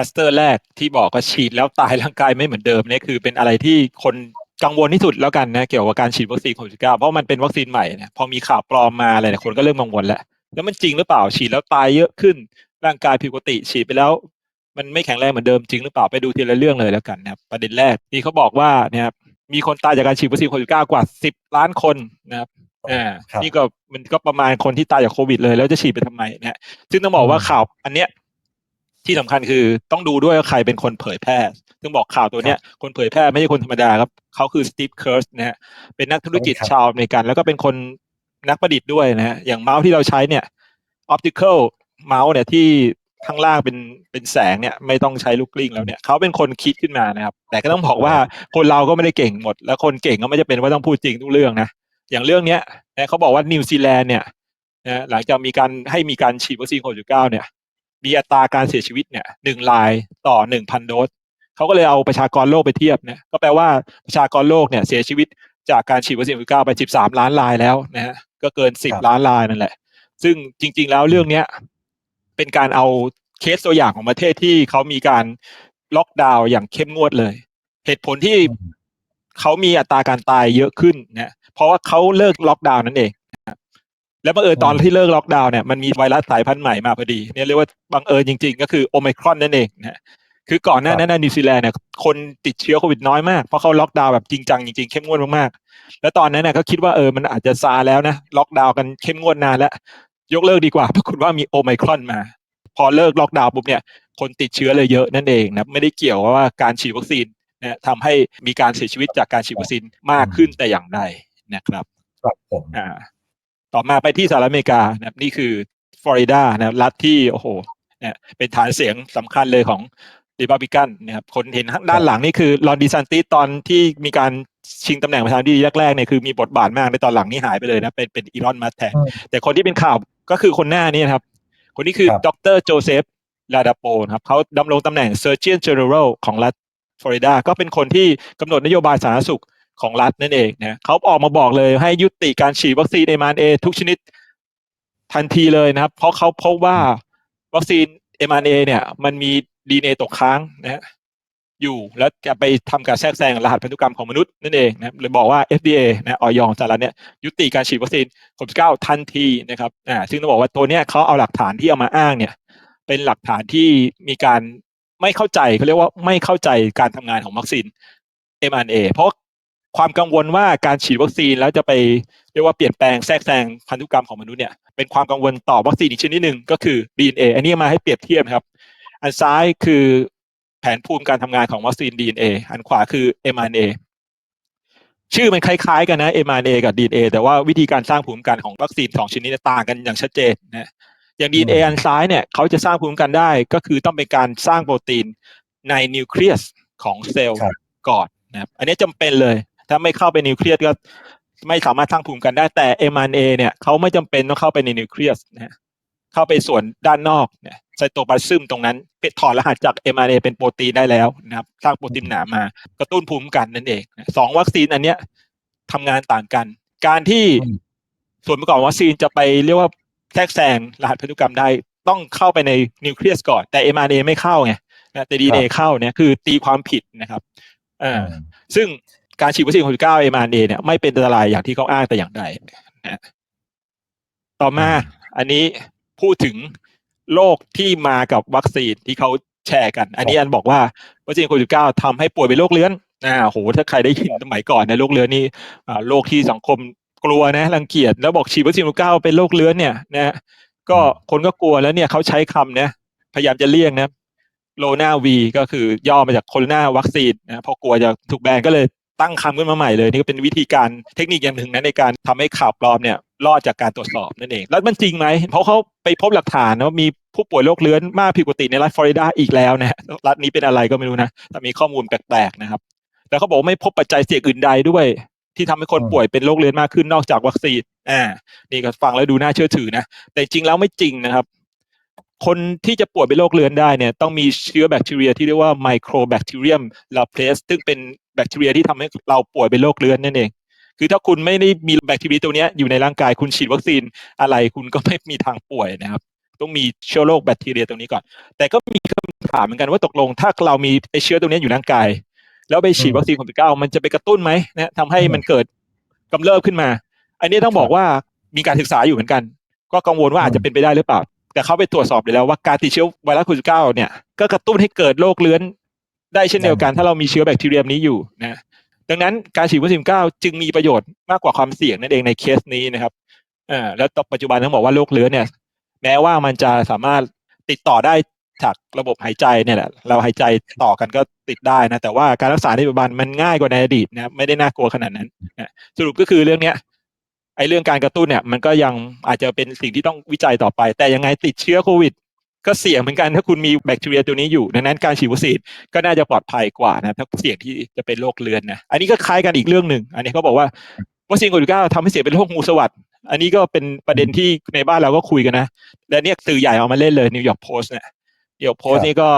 ลัสเตอร์แรกที่บอกว่าฉีดแล้วตายร่างกายไม่เหมือนเดิมเนี่ยคือเป็นอะไรที่คนกังวลที่สุดแล้วกันนะเกี่ยวกับการฉีดวัคซีนโควิด -19 เพราะมันเป็นวัคซีนใหม่เนี่ยพอมีข่าวปลอมมาอะไรเนี่ยคนก็เริ่มกังวลแล้วแล้วมันจริงหรือเปล่าฉีดแล้วตายเยอะขึ้น ร่างกายผิดปกติ ฉีดไปแล้ว มันไม่แข็งแรงเหมือนเดิมจริงหรือเปล่าไปดูทีละเรื่องเลยแล้วกันนะครับประเด็นแรกที่เขาบอกว่าเนี่ยครับมีคนตายจากการฉีดวัคซีนโควิด -19 กว่า10ล้านคนนะครับอ่าครับนี่ก็มันก็ประมาณคนที่ตายจากโควิดเลยแล้วจะฉีดไปทำไมนะฮะซึ่งต้องบอกว่าข่าวอันเนี้ย ที่สำคัญคือต้องดูด้วยว่าใครเป็นคนเผยแพร่ ซึ่งบอกข่าวตัวเนี้ยคนเผยแพร่ไม่ใช่คนธรรมดาครับ เขาคือสตีฟเคิร์สนะฮะเป็นนักธุรกิจครับชาวอเมริกัน แล้วก็เป็นคนนักประดิษฐ์ด้วยนะฮะอย่างเมาส์ที่เราใช้เนี่ย optical เมาส์เนี่ยที่ข้างล่างเป็นเป็นแสงเนี่ยไม่ต้องใช้ลูกกลิ้งแล้วเนี่ยเขาเป็นคนคิดขึ้นมานะครับ แต่ก็ต้องบอกว่าคนเราก็ไม่ได้เก่งหมด แล้วคนเก่งก็ไม่จะเป็นว่าต้องพูดจริงทุกเรื่องนะอย่างเรื่องเนี้ยนะเขาบอกว่านิวซีแลนด์เนี่ยนะหลังจากมีการให้มีการฉีดวัคซีนโควิด -19 เนี่ย มีอัตราการเสียชีวิตเนี่ยหนึ่งรายต่อหนึ่งพันโดสเขาก็เลยเอาประชากรโลกไปเทียบเนี่ยก็แปลว่าประชากรโลกเนี่ยเสียชีวิตจากการฉีดวัคซีนโควิด -19 ไป13ล้านรายแล้วนะฮะก็เกินครับ10ล้านรายนั่นแหละ ซึ่งจริง ๆ แล้วเรื่องเนี้ยเป็นการเอาเคสตัวอย่างของประเทศที่เขามีการล็อกดาวน์อย่างเข้มงวดเลย เหตุผลที่อืมเขามีอัตราการตายเยอะขึ้นนะเพราะว่าเขาเลิกล็อกดาวน์นั่นเองนะครับ แล้วบังเอิญตอนที่เลิกล็อกดาวน์เนี่ยมันมีไวรัสสายพันธุ์ใหม่มาพอดีเนี่ยเรียกว่าบังเอิญจริง ๆ ก็คือโอไมครอนนั่นเองนะคือก่อนหน้านั้นนะนิวซีแลนด์เนี่ยคนติดเชื้อโควิดน้อยมากเพราะเขาล็อกดาวน์แบบจริงจังจริงๆเข้มงวดมากๆแล้วตอนนั้นเนี่ยก็คิดว่าเออมันอาจจะซาแล้วนะล็อกดาวน์กันเข้มงวดนานแล้วยกเลิกดีกว่าปรากฏว่ามีโอไมครอนมา พอเลิกล็อกดาวน์ปุ๊บเนี่ยคนติดเชื้อเลยเยอะนั่นเองนะไม่ได้เกี่ยวว่าการฉีดวัคซีนนะทำให้มีการเสียชีวิตจากการฉีดวัคซีนมากขึ้นแต่อย่างใดนะครับครับผมอ่า ต่อมาไปที่สหรัฐอเมริกานะครับนี่คือฟลอริดานะครับรัฐที่โอ้โหเนี่ยเป็นฐานเสียงสำคัญเลยของริพับลิกันนะครับคนเห็นข้างด้านหลังนี่คือรอนดิซันติสตอนที่มีการชิงตำแหน่งประธานาธิบดีแรกๆเนี่ยคือมีบทบาทมากในตอนหลังนี่หายไปเลยนะเป็นเป็นอีลอนมัสแทนอืมแต่คนที่เป็นข่าวก็คือคนหน้านี่นะครับ คนนี้คือครับดรโจเซฟลาดาโปนะครับเขาดำรงตำแหน่ง Surgeon General ของรัฐฟลอริดา ก็เป็นคนที่กำหนดนโยบายสาธารณสุข ของรัฐนั่นเองนะเขาออกมาบอกเลยให้ยุติการฉีดวัคซีน m อ a ทุกชนิดทันทีเลยนะครับ เพราะเขาพบว่าวัคซีน m อ a เอเนี่ย มันมีดีเนตกค้างนะฮะอยู่แล้วจะไปทำการแทรกแซงรหัสพันธุกรรมของมนุษย์นั่นเองนะเลยบอกว่า FDA นะออยองสหรัฐเนี่ยยุติการฉีดวัคซีนโควิด19ทันทีนะครับอ่าซึ่งต้องบอกว่าตัวเนี้ยเขาเอาหลักฐานที่เอามาอ้างเนี่ย เป็นหลักฐานที่มีการไม่เข้าใจเขาเรียกว่าไม่เข้าใจการทำงานของวัคซีน mRNA เพราะ ความกังวลว่าการฉีดวัคซีนแล้วจะไปเรียกว่าเปลี่ยนแปลงแทรกแซงพันธุกรรมของมนุษย์เนี่ยเป็นความกังวลต่อวัคซีนอีกชนิดหนึ่งก็คือ DNA อันนี้มาให้เปรียบเทียบนะครับ อันซ้ายคือแผนภูมิการทำงานของวัคซีน DNA อันขวาคือ mRNA ชื่อมันคล้ายๆกันนะ mRNA กับ DNA แต่ว่าวิธีการสร้างภูมิคุ้มกันของวัคซีนสองชนิดเนยต่างกันอย่างชัดเจนนะอย่าง DNA อืมอันซ้ายเนี่ยเขาจะสร้างภูมิคุ้มกันได้ก็คือต้องเป็นการสร้างโปรตีนในนิวเคลียสของเซลล์ครับก่อนนะครับอันนี้จำเป็นเลย ถ้าไม่เข้าไปนิวเคลียสก็ไม่สามารถสร้างภูมิคุ้มกันได้แต่ mRNA เนี่ยเขาไม่จำเป็นต้องเข้าไปในนิวเคลียสนะฮะเข้าไปส่วนด้านนอกเนี่ยไซโตพลาซึมตรงนั้นเป็นถอดรหัสจาก mRNA เป็นโปรตีนได้แล้วนะครับ สร้างโปรตีนหนามากระตุ้นภูมิคุ้มกันนั่นเองนะสองวัคซีนอันเนี้ยทำงานต่างกัน การที่อืมส่วนประกอบของวัคซีนจะไปเรียกว่าแทรกแซงรหัสพันธุกรรมได้ต้องเข้าไปในนิวเคลียสก่อนแต่ mRNA ไม่เข้าไงนะแต่ DNA เข้าเนี่ยคือตีความผิดนะครับอ่าซึ่ง การฉีดวัคซีนโควิด9 mRNA เนี่ยไม่เป็นอันตรายอย่างที่เขาอ้างแต่อย่างใดนะต่อมาอันนี้พูดถึงโรคที่มากับวัคซีนที่เขาแชร์กัน อันนี้อันบอกว่าวัคซีนโควิด9ทำให้ป่วยเป็นโรคเลื้อนอ่าโหถ้าใครได้ยินสมัยก่อนในะโรคเลื้อนนี่อ่าโรคที่สังคมกลัวนะรังเกียจแล้วบอกฉีดวัคซีนโควิด9เป็นโรคเลื้อนเนี่ยนะก็คนก็กลัวแล้วเนี่ยเขาใช้คำนะพยายามจะเลี่ยงนะโลนาวีก็คือย่อมาจากโคโรนาวัคซีนนะเพราะกลัวจะถูกแบนก็เลย ตั้งคำขึ้นมาใหม่เลยนี่ก็เป็นวิธีการเทคนิคอย่างหนึ่งนะในการทำให้ข่าวปลอมเนี่ยรอดจากการตรวจสอบนั่นเอง แล้วมันจริงไหม เพราะเขาไปพบหลักฐานว่ามีผู้ป่วยโรคเลื้อนมากผิดปกติในรัฐฟลอริดาอีกแล้วนะรัฐนี้เป็นอะไรก็ไม่รู้นะแต่มีข้อมูลแปลกๆนะครับแล้วเขาบอกว่าไม่พบปัจจัยเสี่ยงอื่นใดด้วย ที่ทำให้คนป่วยเป็นโรคเลื้อนมากขึ้นนอกจากวัคซีนอ่านี่ก็ฟังแล้วดูน่าเชื่อถือนะแต่จริงแล้วไม่จริงนะครับ คนที่จะป่วยเป็นโรคเรื้อนได้เนี่ยต้องมีเชื้อแบคทีเรียที่เรียกว่าไมโครแบคทีเรียมลาเพลสซึ่งเป็น แบคทีเรียที่ทำให้เราป่วยเป็นโรคเรื้อนนั่นเอง คือถ้าคุณไม่ได้มีแบคทีเรียตัวนี้อยู่ในร่างกายคุณฉีดวัคซีนอะไรคุณก็ไม่มีทางป่วยนะครับ ต้องมีเชื้อโรคแบคทีเรียตรงนี้ก่อน แต่ก็มีคำถามเหมือนกันว่าตกลงถ้าเรามีไอเชื้อตรงนี้อยู่ในร่างกาย แล้วไปฉีดวัคซีนโควิดเก้ามันจะไปกระตุ้นไหมนะทำให้มันเกิดกำเริบขึ้นมา อันนี้ต้องบอกว่ามีการศึกษาอยู่เหมือนกัน ก็กังวลว่าอาจจะเป็นไปได้หรือเปล่า แต่เขาไปตรวจสอบเลยแล้วว่าการติดเชื้อไวรัสโควิดเก้าเนี่ยก็กระตุ้นให้เกิดโรคเลื้อน ได้เช่นเดียวกัน ถ้าเรามีเชื้อแบคทีเรียนี้อยู่นะดังนั้นการฉีดวัคซีนเก้าจึงมีประโยชน์มากกว่าความเสี่ยงนั่นเองในเคสนี้นะครับอ่าแล้วปัจจุบันต้องบอกว่าโรคเลื้อเนี่ย แม้ว่ามันจะสามารถติดต่อได้จากระบบหายใจเนี่ยแหละเราหายใจต่อกันก็ติดได้นะแต่ว่าการรักษาในปัจจุบันมันง่ายกว่าในอดีตนะไม่ได้น่ากลัวขนาดนั้นนะสรุปก็คือเรื่องเนี้ยไอ้เรื่องการกระตุ้นเนี่ย มันก็ยังอาจจะเป็นสิ่งที่ต้องวิจัยต่อไป แต่ยังไงติดเชื้อโควิด ก็เสี่ยงเหมือนกันถ้าคุณมีแบคทีเรียตัวนี้อยู่ดังนั้นการฉีดวัคซีนก็น่าจะปลอดภัยกว่านะถ้าเสี่ยงที่จะเป็นโรคเรื้อนนะอันนี้ก็คล้ายกันอีกเรื่องหนึ่งอันนี้เขาบอกว่าวัคซีนโควิดเก้าทำให้เสี่ยงเป็นโรคงูสวัสด์อันนี้ก็เป็นประเด็นที่ในบ้านเราก็คุยกันนะและเนี่ยสื่อใหญ่เอามาเล่นเลยนิวยอร์กโพสต์เนี่ยนิวยอร์กโพสต์นี่ก็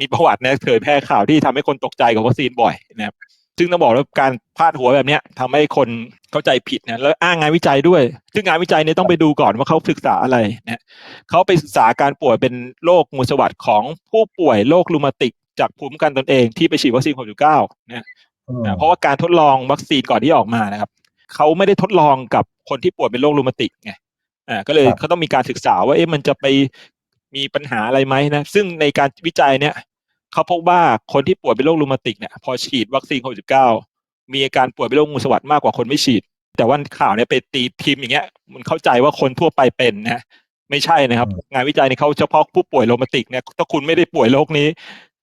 มีประวัตินะเผยแพร่ข่าวที่ทำให้คนตกใจกับวัคซีนบ่อยนะครับ ซึ่งต้องบอกว่าการพาดหัวแบบเนี้ยทำให้คนเข้าใจผิดนะแล้วอ้างงานวิจัยด้วย ซึ่งงานวิจัยเนี่ยต้องไปดูก่อนว่าเขาศึกษาอะไรนะเขาไปศึกษาการป่วยเป็นโรคงูสวัสด์ของผู้ป่วยโรครูมาติก จากภูมิคุ้มกันตนเองที่ไปฉีดวัคซีนโควิดเก้านะเพราะว่าการทดลองวัคซีนก่อนที่ออกมานะครับเขาไม่ได้ทดลองกับคนที่ป่วยเป็นโรครูมาติกไงอ่าก็เลยเขาต้องมีการศึกษาว่าเอ๊ะมันจะไปมีปัญหาอะไรไหมนะซึ่งในการวิจัยเนี่ย เขาพบว่าคนที่ป่วยเป็นโรครูมาติกเนี่ยพอฉีดวัคซีนโควิดเก้ามีอาการป่วยเป็นโรคงูสวัสด์มากกว่าคนไม่ฉีด แต่ว่าข่าวเนี่ยไปตีพิมพ์อย่างเงี้ย มันเข้าใจว่าคนทั่วไปเป็นนะไม่ใช่นะครับ งานวิจัยในเขาเฉพาะผู้ป่วยโรมาติกเนี่ยถ้าคุณไม่ได้ป่วยโรคนี้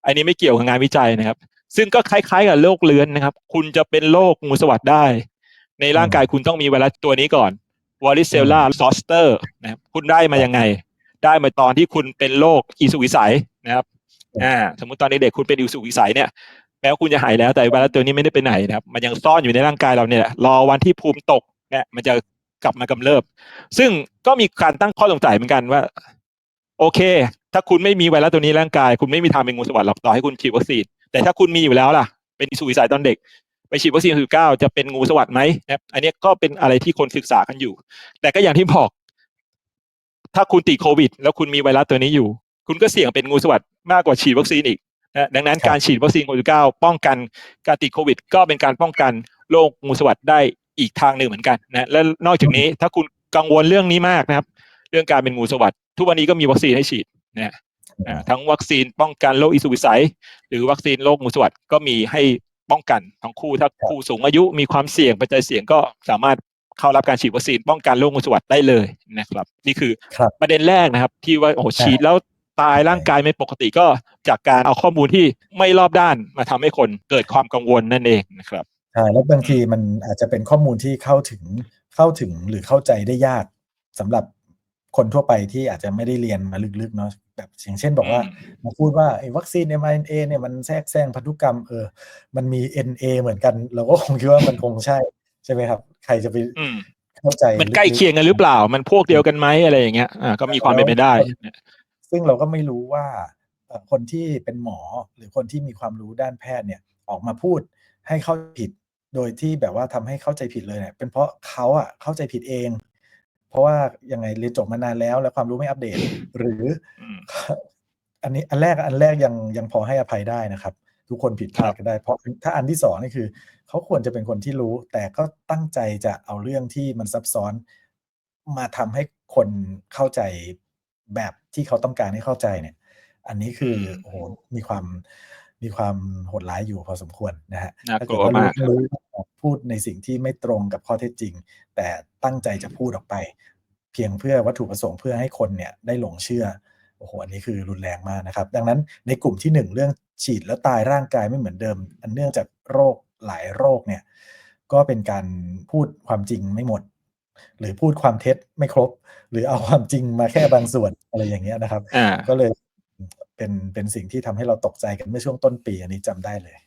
อันนี้ไม่เกี่ยวกับงานวิจัยนะครับ ซึ่งก็คล้ายๆกับโรคเลื้อนนะครับ คุณจะเป็นโรคงูสวัสด์ได้ ในร่างกายคุณต้องมีไวรัสตัวนี้ก่อนวอริเซลลาซอสเตอร์นะครับคุณได้มายังไง ได้มาตอนที่คุณเป็นโรคอีสุกวิสัยนะครับ อ่าสมมติตอนเด็กๆคุณเป็นอีสุวิสัยเนี่ยแม้ว่าคุณจะหายแล้วแต่ไวรัสตัวนี้ไม่ได้ไปไหนนะครับ มันยังซ่อนอยู่ในร่างกายเราเนี่ยรอวันที่ภูมิตกเนี่ยมันจะกลับมากำเริบ ซึ่งก็มีการตั้งข้อสงสัยเหมือนกันว่า โอเค ถ้าคุณไม่มีไวรัสตัวนี้ร่างกาย คุณไม่มีทางเป็นงูสวัสด์หรอกต่อให้คุณฉีดวัคซีนแต่ถ้าคุณมีอยู่แล้วล่ะ เป็นอีสุวิสัยตอนเด็กไปฉีดวัคซีนโควิดเก้าจะเป็นงูสวัสด์ไหมนะครับอันนี้ก็เป็นอะไรที่คนศึกษากันอยู่ แต่ก็อย่างที่บอกถ้าคุณติดโควิด แล้วคุณมีไวรัสตัวนี้อยู่ คุณก็เสี่ยงเป็นงูสวัสด์มากกว่าฉีดวัคซีนอีกนะดังนั้นการฉีดวัคซีนโควิดเก้าป้องกันการติดโควิด ก็เป็นการป้องกันโรคงูสวัสด์ได้อีกทางหนึ่งเหมือนกันนะและนอกจากนี้ถ้าคุณกังวลเรื่องนี้มากนะครับ เรื่องการเป็นงูสวัสด์ทุกวันนี้ก็มีวัคซีนให้ฉีดนะทั้งวัคซีนป้องกันโรคอิสุวิสัย หรือวัคซีนโรคงูสวัสด์ก็มีให้ป้องกันทั้งคู่ถ้าผู้สูงอายุมีความเสี่ยงปัจจัยเสี่ยงก็สามารถเข้ารับการฉีดวัคซีนป้องกันโรคงูสวัสด์ได้เลยนะครับ นี่คือประเด็นแรกนะครับ ที่ว่าโอ้ฉีดแล้ว ตายร่างกายไม่ปกติก็จากการเอาข้อมูลที่ไม่รอบด้านมาทำให้คนเกิดความกังวลนั่นเองนะครับใช่แล้วบางทีมันอาจจะเป็นข้อมูลที่เข้าถึงเข้าถึงหรือเข้าใจได้ยากสำหรับคนทั่วไปที่อาจจะไม่ได้เรียนมาลึกๆเนาะแบบอย่างเช่นบอกว่ามาพูดว่าไอ้วัคซีน mRNA เนี่ยมันแทรกแซงพันธุกรรมเออมันมี NA เหมือนกัน เราก็คงคิดว่ามันคงใช่ใช่ไหมครับ ใครจะไปเข้าใจมันใกล้เคียงกันหรือเปล่า มันพวกเดียวกันไหมอะไรอย่างเงี้ยอ่าก็มีความเป็นไปได้ ซึ่งเราก็ไม่รู้ว่าคนที่เป็นหมอหรือคนที่มีความรู้ด้านแพทย์เนี่ยออกมาพูดให้เข้าผิดโดยที่แบบว่าทำให้เข้าใจผิดเลยเนี่ยเป็นเพราะเขาอะเข้าใจผิดเอง เพราะว่ายังไงเรียนจบมานานแล้ว แล้วความรู้ไม่อัปเดต หรือ อันนี้อันแรกอันแรกยังยังพอให้อภัยได้นะครับ ทุกคนผิดพลาดก็ได้ เพราะถ้าอันที่สองนี่คือ เขาควรจะเป็นคนที่รู้ แต่ก็ตั้งใจจะเอาเรื่องที่มันซับซ้อน มาทำให้คนเข้าใจ แบบที่เขาต้องการให้เข้าใจเนี่ย อันนี้คือโอ้โหมีความมีความโหดร้ายอยู่พอสมควรนะฮะถ้าเกิดว่ารู้พูดในสิ่งที่ไม่ตรงกับข้อเท็จจริง แต่ตั้งใจจะพูดออกไป เพียงเพื่อวัตถุประสงค์เพื่อให้คนเนี่ยได้หลงเชื่อโอ้โหอันนี้คือรุนแรงมากนะครับ ดังนั้นในกลุ่มที่หนึ่งเรื่องฉีดแล้วตายร่างกายไม่เหมือนเดิม อันเนื่องจากโรคหลายโรคเนี่ยก็เป็นการพูดความจริงไม่หมด หรือพูดความเท็จไม่ครบ หรือเอาความจริงมาแค่บางส่วนอะไรอย่างเงี้ยนะครับก็เลยเป็นเป็นสิ่งที่ทำให้เราตกใจกันเมื่อช่วงต้นปีอันนี้จำได้เลย